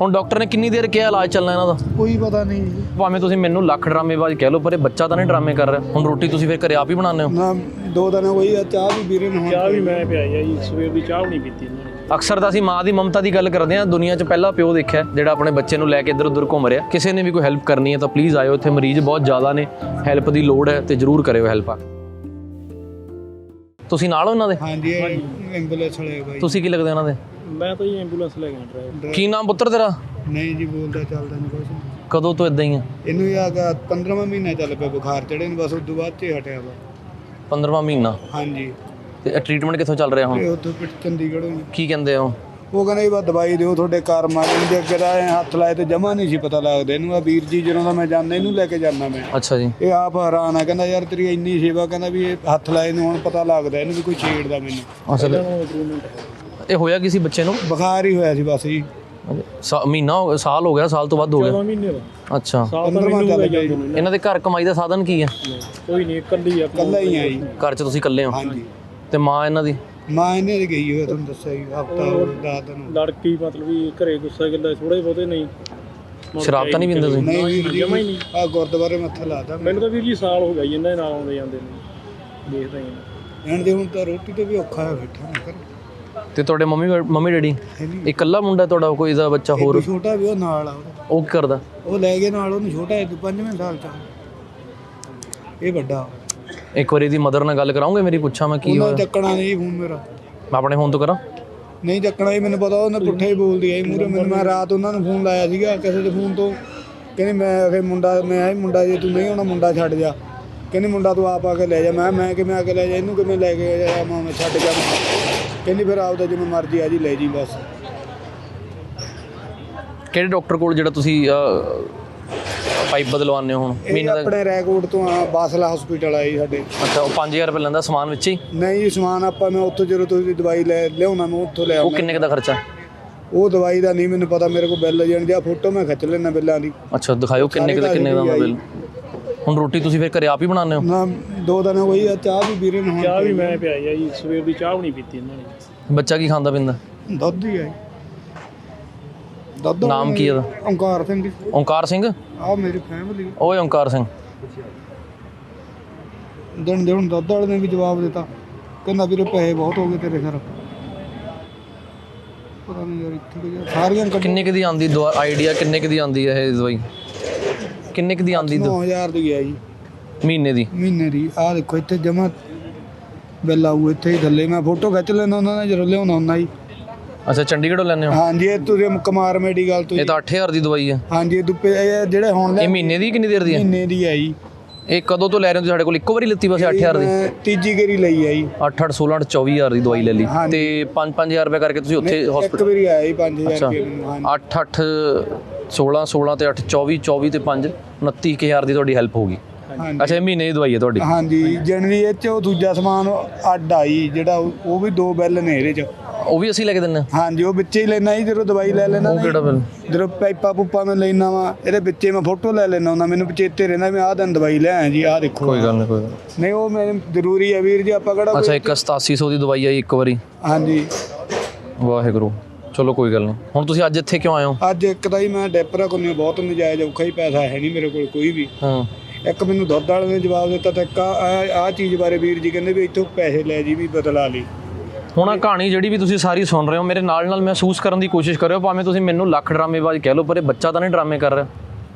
ਹੁਣ ਡਾਕਟਰ ਨੇ ਕਿੰਨੀ ਦੇਰ ਕਿਹਾ ਇਲਾਜ ਚੱਲਣਾ ਇਹਨਾਂ ਦਾ? ਕੋਈ ਪਤਾ ਨਹੀਂ ਜੀ। ਭਾਵੇਂ ਤੁਸੀਂ ਮੈਨੂੰ ਲੱਖ ਡਰਾਮੇਬਾਜ਼ ਕਹਿ ਲਓ ਪਰ ਇਹ ਬੱਚਾ ਤਾਂ ਨਹੀਂ ਡਰਾਮੇ ਕਰ ਰਿਹਾ। ਹੁਣ ਰੋਟੀ ਤੁਸੀਂ ਫਿਰ ਘਰੇ ਆਪ ਹੀ ਬਣਾਉਂਦੇ ਹੋ? ਨਾ ਦੋ ਦਿਨ ਹੋਈ ਆ ਚਾਹ ਵੀ ਵੀਰੇ ਨੇ ਚਾਹ ਵੀ ਮੈਂ ਪਿਆਈ ਆ ਜੀ ਸਵੇਰ ਦੀ ਚਾਹ ਵੀ ਨਹੀਂ ਪੀਤੀ ਇਹਨਾਂ ਨੇ। ਅਕਸਰ ਤਾਂ ਅਸੀਂ ਮਾਂ ਦੀ ਮਮਤਾ ਦੀ ਗੱਲ ਕਰਦੇ ਹਾਂ। ਦੁਨੀਆ 'ਚ ਪਹਿਲਾ ਪਿਓ ਦੇਖਿਆ ਜਿਹੜਾ ਆਪਣੇ ਬੱਚੇ ਨੂੰ ਲੈ ਕੇ ਇੱਧਰ ਉੱਧਰ ਘੁੰਮ ਰਿਹਾ। ਕਿਸੇ ਨੇ ਵੀ ਕੋਈ ਹੈਲਪ ਕਰਨੀ ਹੈ ਤਾਂ ਪਲੀਜ਼ ਆਇਓ ਇੱਥੇ। ਮਰੀਜ਼ ਬਹੁਤ ਜ਼ਿਆਦਾ ਨੇ। ਹੈਲਪ ਦੀ ਲੋੜ ਹੈ ਤੇ ਜਰੂਰ ਕਰਿਓ ਹੈਲਪ ਤੁਸੀਂ ਨਾਲ ਹੋ ਉਹਨਾਂ ਦੇ? ਹਾਂਜੀ ਐਂਬੂਲੈਂਸ ਵਾਲੇ ਆ ਬਾਈ। ਤੁਸੀਂ ਕੀ ਲੱਗਦੇ ਉਹਨਾਂ ਦੇ? ਮੈਂ ਤਾਂ ਜੀ ਐਂਬੂਲੈਂਸ ਲੈ ਗਿਆ ਡਰਾਈਵਰ ਕੀ ਨਾਮ ਪੁੱਤਰ ਤੇਰਾ? ਨਹੀਂ ਜੀ ਬੋਲਦਾ ਚੱਲਦਾ ਨਹੀਂ ਕੁਛ। ਕਦੋਂ ਤੋਂ ਇਦਾਂ ਹੀ ਆ? ਇਹਨੂੰ ਇਹ ਆ ਗਿਆ 15ਵਾਂ ਮਹੀਨਾ ਚੱਲ ਪਿਆ ਬੁਖਾਰ ਚੜੇ ਨੂੰ ਬਸ ਉਸ ਤੋਂ ਬਾਅਦ ਚ ਹੀ ਹਟਿਆ ਵਾ। 15ਵਾਂ ਮਹੀਨਾ? ਹਾਂਜੀ। ਤੇ ਟ੍ਰੀਟਮੈਂਟ ਕਿੱਥੋਂ ਚੱਲ ਰਿਹਾ ਹੁਣ? ਇਹ ਉੱਥੋਂ ਪਿੱਟ ਚੰਡੀਗੜ੍ਹੋਂ ਜੀ। ਕੀ ਕਹਿੰਦੇ ਹੋ ਉਹ? ਕਹਿੰਦਾ ਇਹ ਬਾ ਦਵਾਈ ਦਿਓ ਤੁਹਾਡੇ ਕਾਰ ਮਾਰਨ ਦੇ ਅੱਗੇ ਦਾ ਐਂ ਹੱਥ ਲਾਏ ਤੇ ਜਮਾ ਨਹੀਂ ਸੀ ਪਤਾ ਲੱਗਦਾ। ਇਹਨੂੰ ਆ ਵੀਰ ਜੀ ਜਦੋਂ ਦਾ ਮੈਂ ਜਾਂਦਾ ਇਹਨੂੰ ਲੈ ਕੇ ਜਾਂਦਾ ਮੈਂ। ਅੱਛਾ ਜੀ। ਇਹ ਆਪ ਹੈਰਾਨ ਆ ਕਹਿੰਦਾ ਯਾਰ ਤੇਰੀ ਇੰਨੀ ਸੇਵਾ ਕਹਿੰਦਾ ਵੀ ਇਹ ਹੱਥ ਲਾਏ ਨੂੰ ਹੁਣ ਪਤਾ ਲੱਗਦਾ ਇਹਨੂੰ ਵੀ ਕੋਈ ਛੇੜਦਾ ਮੈਨੂੰ। ਅਸਲ ਇੰਪਰੂਵਮੈਂਟ ਹੈ। ਇਹ ਹੋਇਆ ਕਿਸੇ ਬੱਚੇ ਨੂੰ? ਬੁਖਾਰ ਹੀ ਹੋਇਆ ਸੀ ਬਸ ਜੀ। ਸਾ- ਮਹੀਨਾ ਹੋ ਗਿਆ ਸਾਲ ਹੋ ਗਿਆ ਸਾਲ ਤੋਂ ਵੱਧ ਹੋ ਗਿਆ। 14 ਮਹੀਨੇ ਦਾ ਅੱਛਾ। ਸਾਲ ਤਾਂ 15ਵਾਂ ਮੈਨੂੰ ਚੱਲ ਲੈ ਗਿਆ ਜਾਂਦੇ ਜੀ। ਨੇ। ਇਹਨਾਂ ਦੇ ਘਰ ਕਮਾਈ ਦਾ ਸਾਧਨ ਕੀ ਹੈ? ਕੋਈ ਨਹੀਂ ਇਕੱਲੀ ਆ ਕੱਲਾ ਹੀ ਆ ਜੀ। ਘਰ 'ਚ ਤੁਸੀਂ ਇਕੱਲੇ ਹੋ? ਹਾਂਜੀ। ਤੇ ਮਾਂ ਇਹਨਾਂ ਦੀ? ਮਾਂ ਇਹਨੇ ਦੀ ਗਈ ਹੋਇਆ ਤੁਹਾਨੂੰ ਦੱਸਿਆ ਜੀ ਹਫਤਾ ਦਸ ਦਿਨ ਲੜਕੀ ਮਤਲਬ ਵੀ ਘਰੇ ਗੁੱਸਾ ਗਿੱਲਾ ਥੋੜੇ ਬਹੁਤੇ ਨਹੀਂ। ਸ਼ਰਾਬ ਤਾਂ ਨਹੀਂ ਪੀਂਦੇ ਤੁਸੀਂ ਨਹੀਂ ਵੀਰ ਜਮਾਂ ਹੀ ਜੀ ਨਹੀਂ। ਆ ਗੁਰਦੁਆਰੇ ਮੱਥਾ ਲਾਦਾ ਮੈਨੂੰ ਤਾਂ ਵੀਰ ਜੀ ਸਾਲ ਹੋ ਗਿਆ ਜੀ ਇਹਨਾਂ ਦੇ ਨਾਲ ਆਉਂਦੇ ਜਾਂਦੇ ਨੇ। ਦੇਖਦਾ ਹੀ। ਹਾਂ ਹੁਣ ਦੇ ਹੁਣ ਤਾਂ ਰੋਟੀ ਤੇ ਵੀ ਔਖਾ ਹੋਇਆ ਬੈਠਾ ਮੈਂ ਕਰ ਤੇ ਤੁਹਾਡੇ ਮੰਮੀ ਮੰਮੀ ਡੈਡੀ? ਇਕੱਲਾ ਮੁੰਡਾ ਤੁਹਾਡਾ ਕੋਈ ਦਾ ਬੱਚਾ ਹੋਰ? ਇੱਕ ਛੋਟਾ ਵੀ ਉਹ ਨਾਲ ਆ। ਉਹ ਕੀ ਕਰਦਾ? ਉਹ ਲੈ ਗਏ ਨਾਲ ਉਹਨੂੰ ਛੋਟਾ ਹੈ ਪੰਜਵੇਂ ਸਾਲ ਚ। ਇਹ ਵੱਡਾ। ਇੱਕ ਵਾਰੀ ਦੀ ਮਦਰ ਨਾਲ ਗੱਲ ਕਰਾਉਂਗੇ ਮੇਰੀ ਪੁੱਛਾਂ ਮੈਂ ਕੀ ਹੋਇਆ? ਚੱਕਣਾ ਨਹੀਂ ਫੋਨ ਮੇਰਾ। ਮੈਂ ਆਪਣੇ ਫੋਨ ਤੋਂ ਕਰਾਂ? ਨਹੀਂ ਚੱਕਣਾ ਹੀ ਮੈਨੂੰ ਪਤਾ ਉਹਨੇ ਪੁੱਠਾ ਹੀ ਬੋਲਦੀ ਆਈ ਮੂਰੇ ਮੈਨੂੰ ਮੈਂ ਰਾਤ ਉਹਨਾਂ ਨੂੰ ਫੋਨ ਲਾਇਆ ਸੀਗਾ ਕਿਸੇ ਦੇ ਫੋਨ ਤੋਂ। ਕਹਿੰਦੀ ਮੈਂ ਅਖੇ ਮੁੰਡਾ ਮੈਂ ਆਈ ਮੁੰਡਾ ਜੇ ਤੂੰ ਨਹੀਂ ਆਉਣਾ ਮੁੰਡਾ ਛੱਡ ਜਾ। ਕਹਿੰਦੀ ਮੁੰਡਾ ਤੂੰ ਆਪ ਆ ਕੇ ਲੈ ਜਾ। ਮੈਂ ਮੈਂ ਕਿਵੇਂ ਆ ਕੇ ਲੈ ਜਾ? ਇਹਨੂੰ ਕਿਵੇਂ ਲੈ ਕੇ ਜਾ? ਮੈਂ ਮੈਂ ਛੱਡ ਜਾ। ਕਹਿੰਦੀ ਫਿਰ ਆਪਦਾ ਜਿਵੇਂ ਮਰਜ਼ੀ ਆ ਜੀ ਲੈ ਜੀ ਬਸ। ਕਿਹੜੇ ਡਾਕਟਰ ਕੋਲ ਜਿਹੜਾ ਤੁਸੀਂ ਪਾਈਪ ਬਦਲਵਾਉਂਦੇ ਹੋ ਹੁਣ? ਇਹ ਮਹੀਨੇ ਦਾ ਆਪਣੇ ਰੈਕੋਰਡ ਤੋਂ ਆ ਬਾਸਲਾ ਹਸਪੀਟਲ ਆਈ ਸਾਡੇ। ਅੱਛਾ ਉਹ 5000 ਰੁਪਏ ਲੈਂਦਾ ਸਮਾਨ ਵਿੱਚ ਹੀ? ਨਹੀਂ ਜੀ ਸਮਾਨ ਆਪਾਂ ਮੈਂ ਉੱਥੋਂ ਜਦੋਂ ਤੁਸੀਂ ਦਵਾਈ ਲੈ ਲਿਆਉਣਾ ਮੈਂ ਉੱਥੋਂ ਲੈ ਉਹ ਆਉਣਾ ਕਿੰਨੇ ਕੁ ਦਾ ਖਰਚਾ? ਉਹ ਦਵਾਈ ਦਾ ਨਹੀਂ ਮੈਨੂੰ ਪਤਾ ਮੇਰੇ ਕੋਲ ਬਿੱਲ ਜਾਣ ਜਾਂ ਫੋਟੋ ਮੈਂ ਖਿੱਚ ਲੈਣਾ ਬਿੱਲਾਂ ਦੀ। ਅੱਛਾ ਦਿਖਾਓ ਕਿੰਨੇ ਕੁ ਦਾ ਕਿੰਨੇ ਦਾ ਬਿੱਲ। ਹੁਣ ਰੋਟੀ ਤੁਸੀਂ ਫਿਰ ਘਰੇ ਆਪ ਹੀ ਬਣਾਉਂਦੇ ਹੋ? ਨਾ ਦੋ ਦਿਨ ਹੋਈ ਆ ਚਾਹ ਵੀ ਵੀਰੇ ਨੇ ਹੁਣ ਚਾਹ ਵੀ ਮੈਂ ਪਿਆਈ ਆ ਜੀ ਸਵੇਰ ਦੀ ਚਾਹ ਵੀ ਨਹੀਂ ਪੀਤੀ ਇਹਨਾਂ ਨੇ। ਬੱਚਾ ਕੀ ਖਾਂਦਾ ਪੀਂਦਾ? ਦੁੱਧ ਹੀ ਆਈ ਦੁੱਧ ਨਾਮ ਕੀ ਇਹਦਾ ਓਂਕਾਰ ਸਿੰਘ ਜੀ। ਓਂਕਾਰ ਸਿੰਘ? ਆ ਮੇਰੀ ਫੈਮਿਲੀ ਓਏ ਓਂਕਾਰ ਸਿੰਘ। ਦਿਨ ਦੇ ਹੁਣ ਦੁੱਧ ਵਾਲੇ ਨੇ ਵੀ ਜਵਾਬ ਦਿੱਤਾ। ਕਹਿੰਦਾ ਵੀਰੇ ਪੈਸੇ ਬਹੁਤ ਹੋ ਗਏ ਤੇਰੇ ਘਰ। ਪਤਾ ਨਹੀਂ ਯਾਰ ਇੱਥੇ ਕੋਈ ਸਾਰੀਆਂ ਕੱਢ ਕਿੰਨੇ ਕੁ ਦੀ ਆਂਦੀ ਆਈਡੀਆ ਕਿੰਨੇ ਕੁ ਦੀ ਆਂਦੀ ਹੈ ਇਹ ਦਵਾਈ? ਕਿੰਨੇ ਕੁ ਦੀ ਆਂਦੀ ਦ- 9000 ਦੀ ਆ ਜੀ। ਮਹੀਨੇ ਦੀ? ਮਹੀਨੇ ਦੀ। ਆ ਦੇਖੋ ਇੱਥੇ ਜਮਾ ਬਿੱਲ ਆਊ ਇੱਥੇ ਹੀ ਥੱਲੇ। ਮੈਂ ਫੋਟੋ ਖਿੱਚ ਲੈਣਾ ਉਹਨਾਂ ਦਾ ਜਦੋਂ ਲਿਆਉਣਾ ਹੁੰਦਾ ਜੀ। ਅੱਛਾ ਚੰਡੀਗੜ੍ਹੋਂ ਲੈਂਦੇ ਹੋ? ਹਾਂਜੀ ਇਹ ਤੁਸੀਂ ਕੁਮਾਰ ਮੈਡੀਕਲ ਤੋਂ ਇਹ ਤਾਂ 8000 ਦੀ ਦਵਾਈ ਹੈ। ਹਾਂਜੀ ਇਹ ਦੁੱਪੇ ਇਹ ਜਿਹੜੇ ਹੁਣ ਲੈ ਇਹ ਮਹੀਨੇ ਦੀ ਕਿੰਨੀ ਦੇਰ ਦੀ ਹੈ? ਮਹੀਨੇ ਦੀ ਆ ਜੀ। ਇਹ ਕਦੋਂ ਤੋਂ ਲੈ ਰਹੇ ਹੋ ਤੁਸੀਂ ਸਾਡੇ ਕੋਲ? ਇੱਕੋ ਵਾਰੀ ਲਿੱਤੀ ਬਸ 8000 ਦੀ? ਤੀਜੀ ਗੇਰੀ ਲਈ ਆ ਜੀ। 8 8 16 8 24000 ਦੀ ਦਵਾਈ ਲੈ ਲਈ। ਹਾਂਜੀ। ਤੇ 5 5000 ਰੁਪਏ ਕਰਕੇ ਤੁਸੀਂ ਉੱਥੇ ਇੱਕ ਵਾਰੀ ਆਇਆ ਜੀ 5000 ਅੱਛਾ। ਰੁਪਏ ਮੈਨੂੰ ਹਾਂਜੀ। 8 8 16 16 ਤੇ 8 24 24 ਤੇ 5 29000 ਦੀ ਤੁਹਾਡੀ ਹੈਲਪ ਹੋਗੀ ਹਾਂਜੀ ਅੱਛਾ ਇਹ ਮਹੀਨੇ ਦੀ ਦਵਾਈ ਹੈ ਤੁਹਾਡੀ? ਹਾਂਜੀ ਜਨਵਰੀ ਇਹ ਚ ਉਹ ਦੂਜਾ ਸਮਾਨ ਅੱਡ ਆਈ ਜਿਹੜਾ ਉਹ ਉਹ ਵੀ ਦੋ ਬਿੱਲ ਨੇ ਇਹਦੇ ਚ। ਉਹ ਵੀ ਅਸੀਂ ਲੈ ਕੇ ਦਿੰਨੇ। ਹਾਂਜੀ ਉਹ ਵਿੱਚੇ ਹੀ ਲੈਣਾ ਜੀ ਜਦੋਂ ਦਵਾਈ ਲੈ ਲੈਣਾ ਉਹ ਕਿਹੜਾ ਬਿੱਲ? ਜਦੋਂ ਪਾਈਪਾਂ ਪੂਪਾਂ ਮੈਂ ਲੈਣਾ ਵਾ ਇਹਦੇ ਵਿੱਚੇ ਮੈਂ ਫੋਟੋ ਲੈ ਲੈਣਾ ਹੁੰਦਾ ਮੈਨੂੰ ਚੇਤੇ ਰਹਿੰਦਾ ਵੀ ਆਹ ਦਿਨ ਦਵਾਈ ਲੈ ਆਇਆ ਜੀ ਆਹ ਦੇਖੋ। ਕੋਈ ਗੱਲ ਨਹੀਂ ਕੋਈ ਗੱਲ ਨਹੀਂ। ਨਹੀਂ ਉਹ ਮੈਨੂੰ ਜ਼ਰੂਰੀ ਹੈ ਵੀਰ ਜੀ ਆਪਾਂ ਕਿਹੜਾ ਅੱਛਾ ਇੱਕ 8700 ਦੀ ਦਵਾਈ ਆਈ ਇੱਕ ਵਾਰੀ। ਹਾਂਜੀ। ਵਾਹਿਗੁਰੂ। ਚਲੋ ਕੋਈ ਗੱਲ ਨਹੀਂ ਹੁਣ ਤੁਸੀਂ ਅੱਜ ਇੱਥੇ ਕਿਉਂ ਆਏ ਹੋ? ਅੱਜ ਇੱਕ ਤਾਂ ਹੀ ਮੈਂ ਡੈਪਰਾ ਕੋਨੇ ਬਹੁਤ ਨਜਾਇਜ਼ ਔਖਾ ਹੀ ਪੈਸਾ ਹੈ ਨਹੀਂ ਮੇਰੇ ਕੋਲ ਕੋਈ ਵੀ। ਹਾਂ। ਇੱਕ ਮੈਨੂੰ ਦੁੱਧ ਵਾਲੇ ਨੇ ਜਵਾਬ ਦਿੱਤਾ ਤੇ ਇੱਕ ਆ ਚੀਜ਼ ਬਾਰੇ ਵੀਰ ਜੀ ਕਹਿੰਦੇ ਵੀ ਇੱਥੋਂ ਪੈਸੇ ਲੈ ਜੀ ਵੀ ਬਦਲਾ ਲਈ। ਹੁਣ ਆਹ ਕਹਾਣੀ ਜਿਹੜੀ ਵੀ ਤੁਸੀਂ ਸਾਰੀ ਸੁਣ ਰਹੇ ਹੋ, ਮੇਰੇ ਨਾਲ ਨਾਲ ਮਹਿਸੂਸ ਕਰਨ ਦੀ ਕੋਸ਼ਿਸ਼ ਕਰਿਓ, ਭਾਵੇਂ ਤੁਸੀਂ ਮੈਨੂੰ ਲੱਖ ਡਰਾਮੇਬਾਜ਼ ਕਹਿ ਲਓ, ਪਰ ਇਹ ਬੱਚਾ ਤਾਂ ਨਹੀਂ ਡਰਾਮੇ ਕਰ ਰਿਹਾ।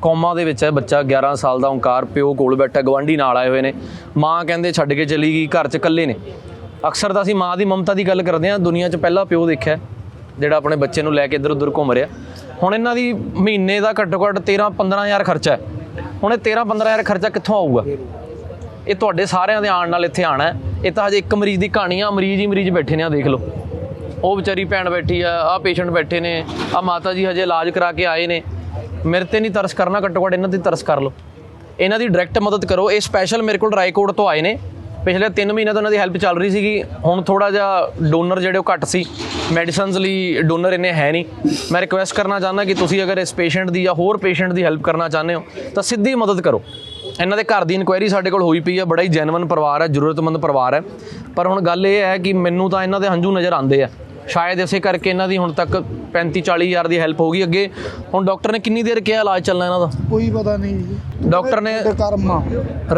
ਕੌਮਾ ਦੇ ਵਿੱਚ ਹੈ, ਬੱਚਾ 11 ਸਾਲ ਦਾ ਓਂਕਾਰ, ਪਿਓ ਕੋਲ ਬੈਠਾ ਗਵਾਂਢੀ ਨਾਲ ਆਏ ਹੋਏ ਨੇ। ਮਾਂ ਕਹਿੰਦੇ ਛੱਡ ਕੇ ਚਲੀ ਗਈ, ਘਰ 'ਚ ਇਕੱਲੇ ਨੇ। ਅਕਸਰ ਤਾਂ ਅਸੀਂ ਮਾਂ ਦੀ ਮਮਤਾ ਦੀ ਗੱਲ ਕਰਦੇ ਹਾਂ, ਦੁਨੀਆ 'ਚ ਪਹਿਲਾ ਪਿਓ ਦੇਖਿਆ, ਜਿਹੜਾ ਆਪਣੇ ਬੱਚੇ ਨੂੰ ਲੈ ਕੇ ਇੱਧਰ ਉੱਧਰ ਘੁੰਮ ਰਿਹਾ। ਹੁਣ ਇਹਨਾਂ ਦੀ ਮਹੀਨੇ ਦਾ ਘੱਟੋ ਘੱਟ 13 15000 ਖਰਚਾ ਹੈ। ਹੁਣ ਇਹ 13 15000 ਖਰਚਾ ਕਿੱਥੋਂ ਆਊਗਾ? ਇਹ ਤੁਹਾਡੇ ਸਾਰਿਆਂ ਦੇ ਆਉਣ ਨਾਲ ਇੱਥੇ ਆਣਾ ਇਹ ਤਾਂ ਹਜੇ ਇੱਕ ਮਰੀਜ਼ ਦੀ ਕਹਾਣੀ ਆ, ਮਰੀਜ਼ ਹੀ ਮਰੀਜ਼ ਬੈਠੇ ਨੇ ਆ ਦੇਖ ਲਓ। ਉਹ ਵਿਚਾਰੀ ਭੈਣ ਬੈਠੀ ਆ ਆ ਪੇਸ਼ੈਂਟ ਬੈਠੇ ਨੇ ਆ ਮਾਤਾ ਜੀ ਹਜੇ ਇਲਾਜ ਕਰਾ ਕੇ ਆਏ ਨੇ। ਮੇਰੇ ਤੇ ਨਹੀਂ ਤਰਸ ਕਰਨਾ, ਘੱਟੋ ਘੱਟ ਇਹਨਾਂ ਤੇ ਤਰਸ ਕਰ ਲਓ। ਇਹਨਾਂ ਦੀ ਡਾਇਰੈਕਟ ਮਦਦ ਕਰੋ। ਇਹ ਸਪੈਸ਼ਲ ਮੇਰੇ ਕੋਲ ਰਾਏਕੋਟ ਤੋਂ ਆਏ ਨੇ। ਪਿਛਲੇ 3 ਮਹੀਨੇ ਤੋਂ ਉਹਨਾਂ ਦੀ ਹੈਲਪ ਚੱਲ ਰਹੀ ਸੀਗੀ। ਹੁਣ ਥੋੜਾ ਜਿਹਾ ਡੋਨਰ ਜਿਹੜੇ ਉਹ ਘੱਟ ਸੀ। ਮੈਡੀਸਨਸ ਲਈ ਡੋਨਰ ਇੰਨੇ ਹੈ ਨਹੀਂ। ਮੈਂ ਰਿਕੁਐਸਟ ਕਰਨਾ ਚਾਹੁੰਦਾ ਕਿ ਤੁਸੀਂ ਅਗਰ ਇਸ ਪੇਸ਼ੈਂਟ ਦੀ ਜਾਂ ਹੋਰ ਪੇਸ਼ੈਂਟ ਦੀ ਹੈਲਪ ਕਰਨਾ ਚਾਹੁੰਦੇ ਹੋ, ਤਾਂ ਸਿੱਧੀ ਮਦਦ ਕਰੋ। ਇਹਨਾਂ ਦੇ ਘਰ ਦੀ ਇਨਕੁਆਇਰੀ ਸਾਡੇ ਕੋਲ ਹੋਈ ਪਈ ਹੈ, ਬੜਾ ਹੀ ਜੈਨੂਇਨ ਪਰਿਵਾਰ ਹੈ, ਜ਼ਰੂਰਤਮੰਦ ਪਰਿਵਾਰ ਹੈ। ਪਰ ਹੁਣ ਗੱਲ ਇਹ ਹੈ ਕਿ ਮੈਨੂੰ ਤਾਂ ਇਹਨਾਂ ਦੇ ਹੰਝੂ ਨਜ਼ਰ ਆਉਂਦੇ ਆ। ਸ਼ਾਇਦ ਇਸੇ ਕਰਕੇ ਇਹਨਾਂ ਦੀ ਹੁਣ ਤੱਕ 35 40 ਹਜ਼ਾਰ ਦੀ ਹੈਲਪ ਹੋ ਗਈ ਅੱਗੇ। ਹੁਣ ਡਾਕਟਰ ਨੇ ਕਿੰਨੀ ਦੇਰ ਕਿਹਾ ਇਲਾਜ ਚੱਲਣਾ ਇਹਨਾਂ ਦਾ? ਕੋਈ ਪਤਾ ਨਹੀਂ ਜੀ। ਡਾਕਟਰ ਨੇ ਕਰਮ ਆ।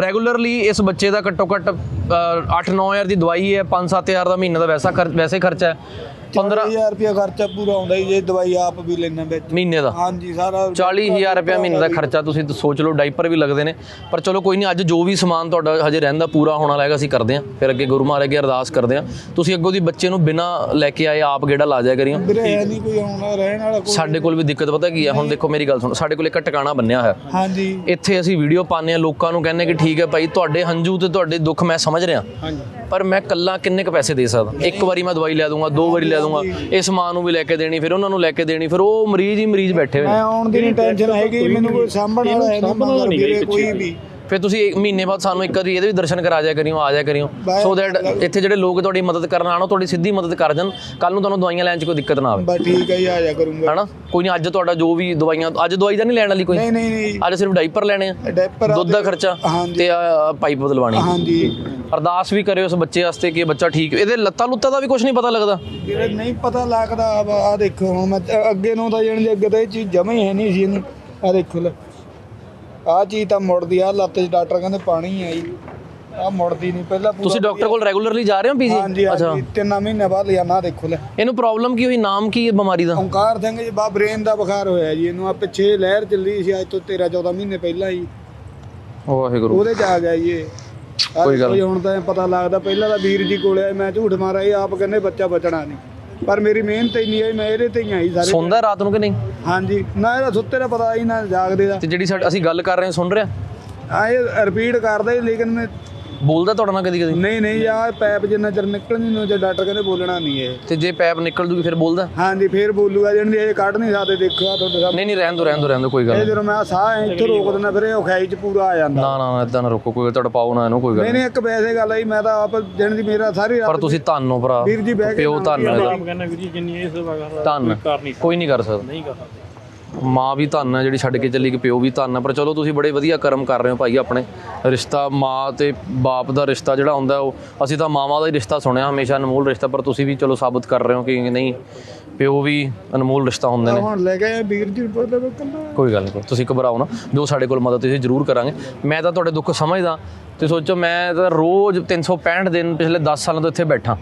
ਰੈਗੂਲਰਲੀ ਇਸ ਬੱਚੇ ਦਾ ਘੱਟੋ ਘੱਟ 8-9 ਹਜ਼ਾਰ ਦੀ ਦਵਾਈ ਹੈ 5-7 ਹਜ਼ਾਰ ਦਾ ਮਹੀਨੇ ਦਾ ਵੈਸਾ ਵੈਸੇ ਖਰਚਾ ਹੈ। 15 15000 ਰੁਪਇਆ ਖਰਚਾ ਪੂਰਾ ਆਉਂਦਾ ਜੀ ਜੇ ਦਵਾਈ ਆਪ ਵੀ ਲੈਣਾ ਵਿੱਚ। ਮਹੀਨੇ ਦਾ। ਹਾਂਜੀ ਸਾਰਾ 40000 ਰੁਪਏ ਮਹੀਨੇ ਦਾ ਖਰਚਾ ਤੁਸੀਂ ਸੋਚ ਲਓ ਡਾਈਪਰ ਵੀ ਲੱਗਦੇ ਨੇ। ਪਰ ਚਲੋ ਕੋਈ ਨਹੀਂ ਅੱਜ ਜੋ ਵੀ ਸਮਾਨ ਤੁਹਾਡਾ ਹਜੇ ਰਹਿੰਦਾ ਪੂਰਾ ਹੋਣਾ ਲੱਗੇਗਾ ਅਸੀਂ ਕਰਦੇ ਹਾਂ। ਫਿਰ ਅੱਗੇ ਗੁਰੂ ਮਹਾਰਾਜ ਅੱਗੇ ਅਰਦਾਸ ਕਰਦੇ ਹਾਂ। ਤੁਸੀਂ ਅੱਗੋਂ ਦੀ ਬੱਚੇ ਨੂੰ ਬਿਨਾ ਲੈ ਕੇ ਆਏ ਆਪ ਗੇੜਾ ਲਾ ਜਾਇਆ ਕਰੀਓ ਨਹੀਂ ਕੋਈ ਆਉਣਾ ਰਹਿਣ ਵਾਲਾ ਕੋਈ ਸਾਡੇ ਕੋਲ ਵੀ ਦਿੱਕਤ ਪਤਾ ਕੀ ਹੈ ਹੁਣ ਦੇਖੋ ਮੇਰੀ ਗੱਲ ਸੁਣੋ ਸਾਡੇ ਕੋਲ ਇੱਕ ਟਿਕਾਣਾ ਬੰਨਿਆ ਹੋਇਆ। ਹਾਂਜੀ। ਇੱਥੇ ਅਸੀਂ ਵੀਡੀਓ ਪਾਉਂਦੇ ਆ ਲੋਕਾਂ ਨੂੰ ਕਹਿੰਦੇ ਕਿ ਠੀਕ ਹੈ ਭਾਈ ਤੁਹਾਡੇ ਹੰਝੂ ਤੇ ਤੁਹਾਡੇ ਦੁੱਖ ਮੈਂ ਸਮਝ ਰਿਹਾ। ਹਾਂਜੀ। ਪਰ ਮੈਂ ਕੱਲਾ ਕਿੰਨੇ ਕ ਪੈਸੇ ਦੇ ਸਕਦਾ? ਇੱਕ ਵਾਰੀ ਮੈਂ ਦਵਾਈ ਲੈ ਦੂੰਗਾ ਦੋ ਵਾਰੀ ਲੈ ਦੂੰਗਾ ਇਸ ਮਾਂ ਨੂੰ ਵੀ ਲੈ ਕੇ ਦੇਣੀ ਫਿਰ ਉਹਨਾਂ ਨੂੰ ਲੈ ਕੇ ਦੇਣੀ ਫਿਰ ਉਹ ਮਰੀਜ਼ ਹੀ ਮਰੀਜ਼ ਬੈਠੇ ਹੋਏ ਨੇ। ਮੈਂ ਆਉਣ ਦੀ ਨਹੀਂ ਟੈਨਸ਼ਨ ਹੈਗੀ ਮੈਨੂੰ ਕੋਈ ਸਾਂਭਣ ਵਾਲਾ ਹੈ ਨਹੀਂ ਕੋਈ ਵੀ। ਫਿਰ ਤੁਸੀਂ ਇੱਕ ਮਹੀਨੇ ਬਾਅਦ ਸਾਨੂੰ ਇੱਕ ਵਾਰੀ ਇਹਦੇ ਵੀ ਦਰਸ਼ਨ ਕਰਾ ਜਾਇਆ ਕਰਿਓ ਆ ਜਾਇਆ ਕਰਿਓ। ਸੋ ਦੈਟ ਇੱਥੇ ਜਿਹੜੇ ਲੋਕ ਤੁਹਾਡੀ ਮਦਦ ਕਰਨ ਆਣ ਉਹ ਤੁਹਾਡੀ ਸਿੱਧੀ ਮਦਦ ਕਰ ਜਾਣ। ਕੱਲ ਨੂੰ ਤੁਹਾਨੂੰ ਦਵਾਈਆਂ ਲੈਣ 'ਚ ਕੋਈ ਦਿੱਕਤ ਨਾ ਆਵੇ। ਬਸ ਠੀਕ ਹੈ ਜੀ ਆ ਜਾ ਕਰੂੰਗਾ। ਹਨਾ? ਕੋਈ ਨਹੀਂ ਅੱਜ ਤੁਹਾਡਾ ਜੋ ਵੀ ਦਵਾਈਆਂ ਅੱਜ ਦਵਾਈ ਤਾਂ ਨਹੀਂ ਲੈਣ ਵਾਲੀ ਕੋਈ? ਨਹੀਂ ਨਹੀਂ ਨਹੀਂ। ਅੱਜ ਸਿਰਫ ਡਾਈਪਰ ਲੈਣੇ ਆ। ਡੈਪਰ ਦੁੱਧ ਦਾ ਖਰਚਾ। ਤੇ ਪਾਈਪ ਬਦਲਵਾਣੀ। ਹਾਂਜੀ। ਅਰਦਾਸ ਵੀ ਕਰਿਓ ਉਸ ਬੱਚੇ ਵਾਸਤੇ ਕਿ ਇਹ ਬੱਚਾ ਠੀਕ ਇਹਦੇ ਲੱਤਾਂ ਲੁੱਤਾਂ ਦਾ ਵੀ ਕੁਝ ਨਹੀਂ ਪਤਾ ਲੱਗਦਾ। ਨਹੀਂ ਪਤਾ ਲੱਗਦਾ। ਆ ਦੇਖੋ ਹੁਣ ਮੈਂ ਅੱਗੇ ਨੂੰ ਤਾਂ ਜਾਣ ਦੇ ਅੱਗੇ ਤਾਂ ਇਹ ਚੀਜ਼ ਜਮਾ ਹੀ ਹੈ ਨਹੀਂ ਸੀ ਇਹਨੂੰ। ਆ ਦੇਖੋ ਲੈ। ਆ ਚੀਜ਼ ਤਾਂ ਮੁੜਦੀ ਆ ਲੱਤ 'ਚ ਡਾਕਟਰ ਕਹਿੰਦੇ ਪਾਣੀ ਆ ਜੀ। ਆ ਮੁੜਦੀ ਨਹੀਂ ਪਹਿਲਾਂ ਪੂਰਾ ਤੁਸੀਂ ਡਾਕਟਰ ਕੋਲ ਰੈਗੂਲਰਲੀ ਜਾ ਰਹੇ ਹੋ ਪੀਜੀ? ਹਾਂਜੀ ਹਾਂਜੀ ਤਿੰਨ ਮਹੀਨੇ ਬਾਅਦ ਲਿਆਣਾ ਆਹ ਦੇਖੋ ਲੈ। ਇਹਨੂੰ ਪ੍ਰੋਬਲਮ ਕੀ ਹੋਈ? ਨਾਮ ਕੀ ਹੈ ਬਿਮਾਰੀ ਦਾ? ਓਂਕਾਰ ਸਿੰਘ ਜੀ ਬਾ ਬ੍ਰੇਨ ਦਾ ਬੁਖਾਰ ਹੋਇਆ ਜੀ। ਇਹਨੂੰ ਆ ਪਿੱਛੇ ਲਹਿਰ ਚੱਲੀ ਸੀ ਅੱਜ ਤੋਂ 13 14 ਮਹੀਨੇ ਪਹਿਲਾਂ ਜੀ। ਵਾਹਿਗੁਰੂ। ਉਹਦੇ ਚ ਆ ਗਿਆ ਜੀ ਇਹ। ਆਹ ਕੋਈ ਗੱਲ ਦੇਖੋ ਜੀ, ਹੁਣ ਤਾਂ ਇਹ ਪਤਾ ਲੱਗਦਾ ਪਹਿਲਾਂ ਤਾਂ ਵੀਰ ਜੀ ਕੋਲੇ ਆਏ ਮੈਂ ਝੂਠ ਮਾਰਾ ਇਹ ਆਪ ਕਹਿੰਦੇ ਬੱਚਾ ਬਚਣਾ ਨਹੀਂ ਪਰ ਮੇਰੀ ਮਿਹਨਤ ਇੰਨੀ ਹੈ ਮੈਂ ਇਹਦੇ ਤੇ ਹੀ ਆਈ ਸਾਰੇ ਸੌਂਦਾ ਰਾਤ ਨੂੰ ਕਿ ਨਹੀਂ? ਹਾਂਜੀ। ਨਾ ਇਹਦਾ ਸੁੱਤੇ ਦਾ ਪਤਾ ਹੀ ਨਾ ਜਾਗਦੇ ਦਾ। ਤੇ ਜਿਹੜੀ ਸਾਡ- ਅਸੀਂ ਗੱਲ ਕਰ ਰਹੇ ਹਾਂ ਸੁਣ ਰਿਹਾ? ਆ ਇਹ ਰਿਪੀਟ ਕਰਦਾ ਹੀ ਲੇਕਿਨ ਮੈਂ ਬੋਲਦਾ ਤੁਹਾਡੇ ਨਾਲ ਕਦੀ ਕਦੀ ਨਹੀਂ ਨਹੀਂ ਆ ਪੈਪ ਜਿੰਨਾ ਚਿਰ ਨਿਕਲਣੀ ਨੂੰ ਜੇ ਡਾਕਟਰ ਕਹਿੰਦੇ ਬੋਲਣਾ ਨਹੀਂ ਇਹ। ਤੇ ਜੇ ਪੈਪ ਨਿਕਲ ਜੂਗੀ ਫਿਰ ਬੋਲਦਾ? ਹਾਂਜੀ ਫੇਰ ਬੋਲੂਗਾ ਜਿਹੜੀ ਇਹ ਕੱਢ ਨਹੀਂ ਸਕਦੇ ਦੇਖੋ ਆ ਤੁਹਾਡੇ ਸਾਹਮਣੇ। ਨਹੀਂ ਨਹੀਂ ਰਹਿਣ ਦੋ ਰਹਿਣ ਦੋ ਰਹਿਣ ਦੋ ਕੋਈ ਗੱਲ ਇਹ ਨਹੀਂ। ਜਦੋਂ ਮੈਂ ਸਾਹ ਇੱਥੇ ਰੋਕ ਦਿੰਦਾ ਫਿਰ ਇਹ ਖਾਈ ਚ ਪੂਰਾ ਆ ਜਾਂਦਾ। ਨਾ ਨਾ ਨਾ ਇਦਾਂ ਨਾ ਰੋਕੋ ਕੋਈ ਗੱਲ, ਤੁਹਾਡਾ ਪਾਓ ਨਾ ਇਹਨੂੰ ਕੋਈ ਗੱਲ ਨਹੀਂ ਨਹੀਂ। ਨਹੀਂ ਇੱਕ ਵੈਸੇ ਗੱਲ ਆਈ ਮੈਂ ਤਾਂ ਆਪ ਜਣ ਦੀ ਮੇਰਾ ਸਾਰੀ ਪਰ ਰਾਤ ਤੁਸੀਂ ਧੰਨ ਹੋ ਭਰਾ ਵੀਰ ਜੀ ਬਹਿ ਕੇ ਪਿਓ ਧੰਨ ਹੈ। ਇਹਦਾ। ਆਪ ਕਹਿੰਦਾ ਵੀਰ ਜੀ ਜਿੰਨੀ ਇਹ ਸੇਵਾ ਕਰਦਾ ਧੰਨ ਕਰ ਨਹੀਂ ਕੋਈ ਨਹੀਂ ਕਰ ਸਕਦਾ। ਨਹੀਂ ਕਰਦਾ ਮਾਂ ਵੀ ਧੰਨ ਹੈ ਜਿਹੜੀ ਛੱਡ ਕੇ ਚੱਲੀ ਕਿ ਪਿਓ ਵੀ ਧੰਨ ਹੈ ਪਰ ਚਲੋ, ਤੁਸੀਂ ਬੜੇ ਵਧੀਆ ਕਰਮ ਕਰ ਰਹੇ ਹੋ ਭਾਈ ਆਪਣੇ। ਰਿਸ਼ਤਾ ਮਾਂ ਤੇ ਬਾਪ ਦਾ ਰਿਸ਼ਤਾ ਜਿਹੜਾ ਹੁੰਦਾ ਉਹ, ਅਸੀਂ ਤਾਂ ਮਾਵਾਂ ਦਾ ਹੀ ਰਿਸ਼ਤਾ ਸੁਣਿਆ, ਹਮੇਸ਼ਾ ਅਨਮੋਲ ਰਿਸ਼ਤਾ, ਪਰ ਤੁਸੀਂ ਵੀ ਚਲੋ ਸਾਬਤ ਕਰ ਰਹੇ ਹੋ ਕਿ ਨਹੀਂ। ਪਿਓ ਵੀ ਅਨਮੋਲ ਰਿਸ਼ਤਾ ਹੁੰਦੇ ਨੇ। ਹੁਣ ਲੈ ਕੇ ਆਏ ਵੀਰ ਜੀ ਕੱਲਾ। ਕੋਈ ਗੱਲ ਨਹੀਂ ਤੁਸੀਂ ਘਬਰਾਓ ਨਾ। ਜੋ ਸਾਡੇ ਕੋਲ ਮਦਦ ਤੁਸੀਂ ਜ਼ਰੂਰ ਕਰਾਂਗੇ। ਮੈਂ ਤਾਂ ਤੁਹਾਡੇ ਦੁੱਖ ਸਮਝਦਾ ਤੇ ਸੋਚੋ ਮੈਂ ਤਾਂ ਰੋਜ਼ 365 ਦਿਨ ਪਿਛਲੇ 10 ਸਾਲਾਂ ਤੋਂ ਇੱਥੇ ਬੈਠਾ।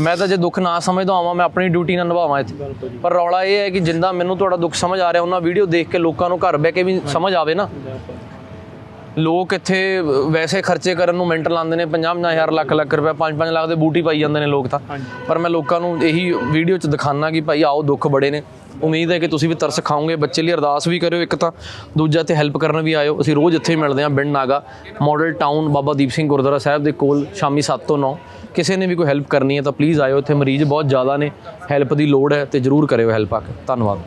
ਮੈਂ ਤਾਂ ਜੇ ਦੁੱਖ ਨਾ ਸਮਝਦਾ ਆਵਾਂ ਮੈਂ ਆਪਣੀ ਡਿਊਟੀ ਨਾਲ ਨਿਭਾਵਾਂ ਇੱਥੇ। ਪਰ ਰੌਲਾ ਇਹ ਹੈ ਕਿ ਜਿੰਦਾ ਮੈਨੂੰ ਤੁਹਾਡਾ ਦੁੱਖ ਸਮਝ ਆ ਰਿਹਾ ਉਹਨਾਂ ਵੀਡੀਓ ਦੇਖ ਕੇ ਲੋਕਾਂ ਨੂੰ ਘਰ ਬਹਿ ਕੇ ਵੀ ਸਮਝ ਆਵੇ ਨਾ। ਲੋਕ ਇੱਥੇ ਵੈਸੇ ਖਰਚੇ ਕਰਨ ਨੂੰ ਮਿੰਟ ਲਾਉਂਦੇ ਨੇ 50 ਹਜ਼ਾਰ ਲੱਖ ਲੱਖ ਰੁਪਏ 5-5 ਲੱਖ ਦੇ ਬੂਟੀ ਪਾਈ ਜਾਂਦੇ ਨੇ ਲੋਕ ਤਾਂ। ਪਰ ਮੈਂ ਲੋਕਾਂ ਨੂੰ ਇਹੀ ਵੀਡੀਓ 'ਚ ਦਿਖਾਣਾ ਕਿ ਭਾਈ ਆਓ ਦੁੱਖ ਬੜੇ ਨੇ। ਉਮੀਦ ਹੈ ਕਿ ਤੁਸੀਂ ਵੀ ਤਰਸ ਖਾਓਗੇ ਬੱਚੇ ਲਈ ਅਰਦਾਸ ਵੀ ਕਰਿਓ ਇੱਕ ਤਾਂ। ਦੂਜਾ ਤੇ ਹੈਲਪ ਕਰਨ ਵੀ ਆਇਓ। ਅਸੀਂ ਰੋਜ਼ ਇੱਥੇ ਮਿਲਦੇ ਹਾਂ ਬਿੰਡ ਨਾਗਾ ਮਾਡਲ ਟਾਊਨ ਬਾਬਾ ਦੀਪ ਸਿੰਘ ਗੁਰਦੁਆਰਾ ਸਾਹਿਬ ਦੇ ਕੋਲ ਸ਼ਾਮੀ 7 ਤੋਂ 9 ਕਿਸੇ ਨੇ ਵੀ ਕੋਈ ਹੈਲਪ ਕਰਨੀ ਹੈ ਤਾਂ ਪਲੀਜ਼ ਆਇਓ ਇੱਥੇ ਮਰੀਜ਼ ਬਹੁਤ ਜ਼ਿਆਦਾ ਨੇ। ਹੈਲਪ ਦੀ ਲੋੜ ਹੈ ਤੇ ਜਰੂਰ ਕਰਿਓ ਹੈਲਪ ਆ ਕੇ। ਧੰਨਵਾਦ।